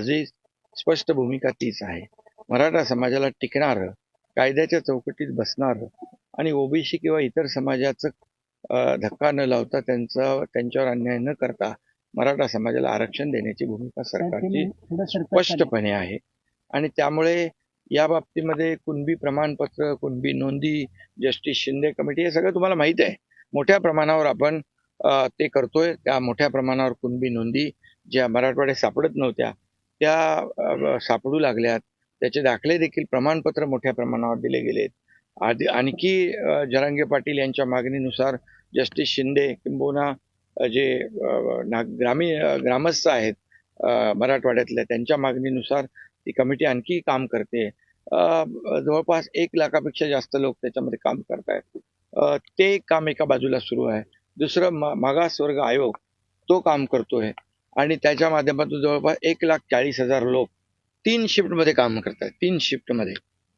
माझी स्पष्ट भूमिका तीच आहे. मराठा समाजाला टिकणारं कायद्याच्या चौकटीत बसणारं आणि ओबीसी किंवा इतर समाजाचं धक्का न लावता त्यांचा त्यांच्यावर अन्याय न करता मराठा समाजाला आरक्षण देण्याची भूमिका सरकारची स्पष्टपणे आहे. आणि त्यामुळे या बाबतीमध्ये कुणबी प्रमाणपत्र कुणबी नोंदी जस्टिस शिंदे कमिटी हे सगळं तुम्हाला माहिती आहे. मोठ्या प्रमाणावर आपण ते करतोय. त्या मोठ्या प्रमाणावर कुणबी नोंदी ज्या मराठवाड्यात सापडत नव्हत्या त्या सापडू लागल्यात. त्याचे दाखले देखील प्रमाणपत्र मोठ्या प्रमाणावर दिले गेलेत. आधी आणखी जरांगे पाटील यांच्या मागणीनुसार जस्टिस शिंदे किंबहुना जे ना ग्रामीण ग्रामस्थ आहेत मराठवाड्यातल्या त्यांच्या मागणीनुसार ती कमिटी आणखी काम करते. जवळपास एक लाखापेक्षा जास्त लोक त्याच्यामध्ये काम करतायत. आहेत ते काम एका बाजूला सुरू आहे. दुसरं मा- मागासवर्ग आयोग तो काम करतोय. आणि त्याच्या माध्यमातून जवळपास एक लाख चाळीस हजार लोक तीन शिफ्टमध्ये काम करतात तीन शिफ्टमध्ये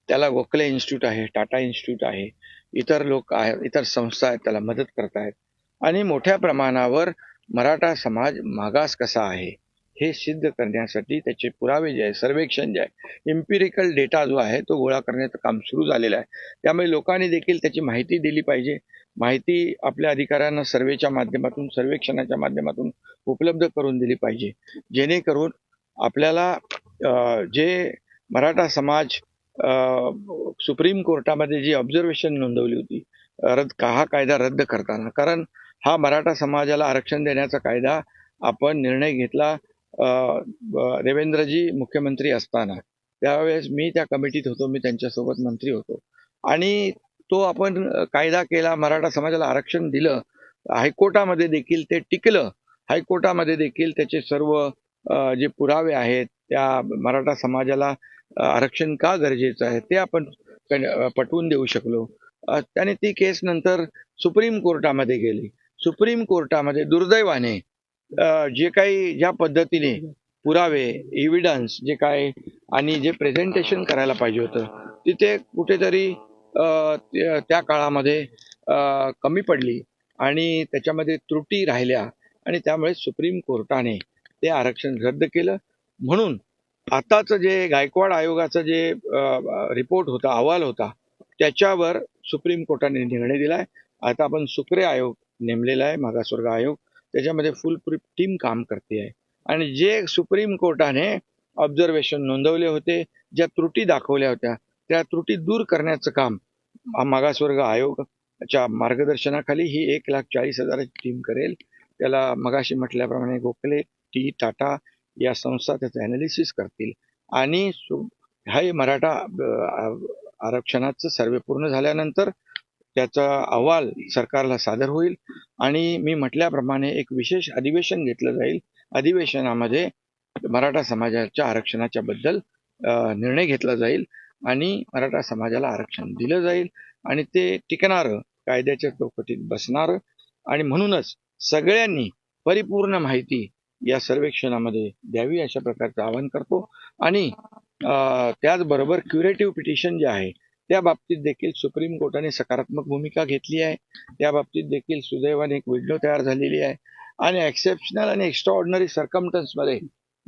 त्याला गोखले इन्स्टिट्यूट आहे टाटा इन्स्टिट्यूट आहे इतर लोक आहेत इतर संस्था आहेत त्याला मदत करतायत. आणि मोठ्या प्रमाणावर मराठा समाज मागास कसा आहे हे सिद्ध करण्यासाठी त्याचे पुरावे जे आहे सर्वेक्षण जे आहे इम्पिरिकल डेटा जो आहे तो गोळा करण्याचं काम सुरू झालेलं आहे. त्यामुळे लोकांनी देखील त्याची माहिती दिली पाहिजे. माहिती आपल्या अधिकाऱ्यांना सर्वेच्या माध्यमातून सर्वेक्षणाच्या माध्यमातून उपलब्ध करून दिली पाहिजे. जेणेकरून आपल्याला जे मराठा समाज सुप्रीम कोर्टामध्ये जी ऑब्झर्वेशन नोंदवली होती रद्द का हा कायदा रद्द करताना. कारण हा मराठा समाजाला आरक्षण देण्याचा कायदा आपण निर्णय घेतला देवेंद्रजी मुख्यमंत्री असताना. त्यावेळेस मी त्या कमिटीत होतो मी त्यांच्यासोबत मंत्री होतो. आणि तो आपण कायदा केला मराठा समाजाला आरक्षण दिलं हायकोर्टामध्ये देखील ते टिकलं. हायकोर्टामध्ये देखील त्याचे सर्व जे पुरावे आहेत त्या मराठा समाजाला आरक्षण का गरजेचं आहे ते आपण पटवून देऊ शकलो. त्याने ती केस नंतर सुप्रीम कोर्टामध्ये गेली. सुप्रीम कोर्टामध्ये दुर्दैवाने जे काही ज्या पद्धतीने पुरावे एव्हिडन्स जे काय आणि जे प्रेझेंटेशन करायला पाहिजे होतं तिथे कुठेतरी त्या काळामध्ये कमी पडली आणि त्याच्यामध्ये त्रुटी राहिल्या आणि त्यामुळे सुप्रीम कोर्टाने ते आरक्षण रद्द केलं. म्हणून आताचं जे गायकवाड आयोगाचं जे रिपोर्ट होता अहवाल होता त्याच्यावर सुप्रीम कोर्टाने निर्णय दिलाय. आता आपण सुक्रे आयोग नेमलेला आहे मागासवर्ग आयोग. त्याच्यामध्ये फुल टीम काम करते आहे. आणि जे सुप्रीम कोर्टाने ऑब्झर्वेशन नोंदवले होते ज्या त्रुटी दाखवल्या होत्या त्या त्रुटी दूर करण्याचं काम हा मागासवर्ग आयोगाच्या मार्गदर्शनाखाली ही एक लाख चाळीस हजाराची टीम करेल. त्याला मगाशी म्हटल्याप्रमाणे गोखले टी टाटा या संस्था त्याचं अनालिसिस करतील. आणि हे मराठा आरक्षणाचं सर्वे पूर्ण झाल्यानंतर त्याचा अहवाल सरकारला सादर होईल. आणि मी म्हटल्याप्रमाणे एक विशेष अधिवेशन घेतलं जाईल. अधिवेशनामध्ये मराठा समाजाच्या आरक्षणाच्या बद्दल निर्णय घेतला जाईल. आणि मराठा समाजाला आरक्षण दिलं जाईल आणि ते टिकणारं कायद्याच्या चौकटीत बसणारं. आणि म्हणूनच सगळ्यांनी परिपूर्ण माहिती या सर्वेक्षणामध्ये द्यावी अशा प्रकारचं आवाहन करतो. आणि त्याचबरोबर क्युरेटिव्ह पिटिशन जे आहे त्या बाबतीत देखील सुप्रीम कोर्टाने सकारात्मक भूमिका घेतली आहे. त्या बाबतीत देखील सुदैवाने एक विंडो तयार झालेली आहे. आणि एक्सेप्शनल आणि एक्स्ट्रा ऑर्डिनरी सर्कमटन्समध्ये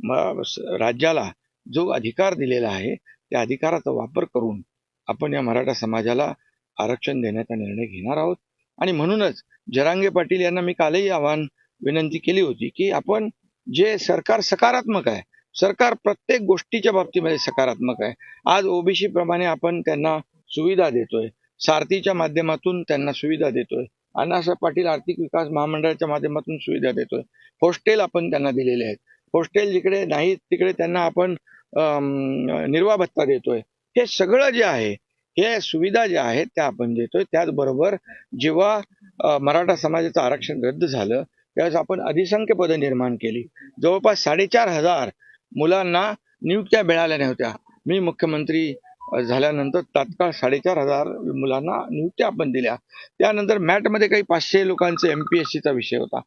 म- स- राज्याला जो अधिकार दिलेला आहे त्या अधिकाराचा वापर करून आपण या मराठा समाजाला आरक्षण देण्याचा निर्णय घेणार आहोत. आणि म्हणूनच जरांगे पाटील यांना मी कालही आव्हान विनंती केली होती की आपण जे सरकार सकारात्मक आहे सरकार प्रत्येक गोष्टीच्या बाबतीमध्ये सकारात्मक आहे. आज ओबीसी प्रमाणे आपण त्यांना सुविधा देतोय. सारथीच्या माध्यमातून त्यांना सुविधा देतोय. अण्णासाहेब पाटील आर्थिक विकास महामंडळाच्या माध्यमातून सुविधा देतोय. हॉस्टेल आपण त्यांना दिलेले आहेत. हॉस्टेल जिकडे नाहीत तिकडे त्यांना आपण निर्वा निर्वाह भत्ता देतोय. हे सगळं जे आहे हे सुविधा ज्या आहेत त्या आपण देतोय. त्याचबरोबर जेव्हा मराठा समाजाचं आरक्षण रद्द झालं त्यावेळेस आपण अधिसंख्य पदं निर्माण केली. जवळपास साडेचार हजार मुलांना नियुक्त्या मिळाल्या नव्हत्या. मी मुख्यमंत्री झाल्यानंतर तात्काळ साडेचार हजार मुलांना नियुक्त्या आपण दिल्या. त्यानंतर मॅटमध्ये काही पाचशे लोकांचे एम पी एस सीचा विषय होता.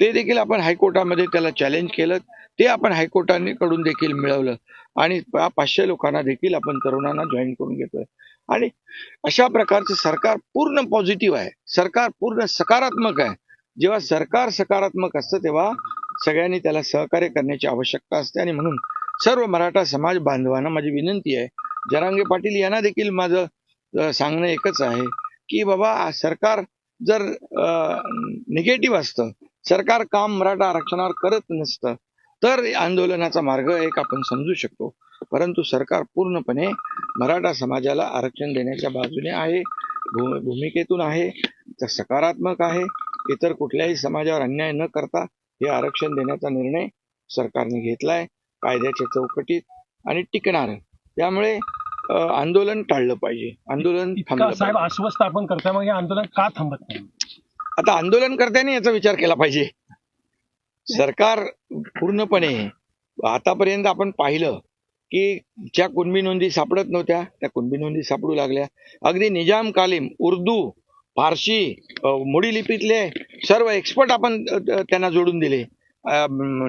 ते देखील आपण हायकोर्टामध्ये त्याला चॅलेंज केलं. ते आपण हायकोर्टाने कडून देखील मिळवलं. आणि पाचशे लोकांना देखील आपण तरुणांना जॉईन करून घेतोय. आणि अशा प्रकारचं सरकार पूर्ण पॉझिटिव्ह आहे. सरकार पूर्ण सकारात्मक आहे. जेव्हा सरकार सकारात्मक असतं तेव्हा सगळ्यांनी त्याला सहकार्य करण्याची आवश्यकता असते. आणि म्हणून सर्व मराठा समाज बांधवांना माझी विनंती आहे. जरांगे पाटील यांना देखील माझं सांगणं एकच आहे की बाबा सरकार जर निगेटिव्ह असतं सरकार काम मराठा आरक्षणावर करत नसतं तर आंदोलनाचा मार्ग एक आपण समजू शकतो. परंतु सरकार पूर्णपणे मराठा समाजाला आरक्षण देण्याच्या बाजूने आहे भूमिकेतून आहे तर सकारात्मक आहे. इतर कुठल्याही समाजावर अन्याय न करता हे आरक्षण देण्याचा निर्णय सरकारने घेतलाय. कायद्याच्या चौकटीत आणि टिकणार त्यामुळे आंदोलन टाळलं पाहिजे. आंदोलन साहेब. आश्वस्त आपण करताय मग हे आंदोलन का थांबत नाही? आता आंदोलनकर्त्यांनी याचा विचार केला पाहिजे. सरकार पूर्णपणे आतापर्यंत आपण पाहिलं की ज्या कुणबी नोंदी सापडत नव्हत्या त्या कुणबी नोंदी सापडू लागल्या. अगदी निजाम कालीम उर्दू फारशी मुडी मोडी लिपीतले सर्व एक्सपर्ट आपण त्यांना जोडून दिले.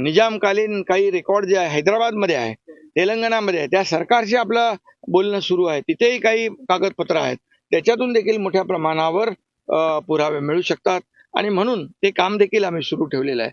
निजामकालीन काही रेकॉर्ड जे आहे हैदराबादमध्ये आहे तेलंगणामध्ये आहे त्या सरकारशी आपलं बोलणं सुरू आहे. तिथेही काही कागदपत्र आहेत. त्याच्यातून देखील मोठ्या प्रमाणावर पुरावे मिळू शकतात. आणि म्हणून ते काम देखील आम्ही सुरू ठेवलेलं आहे.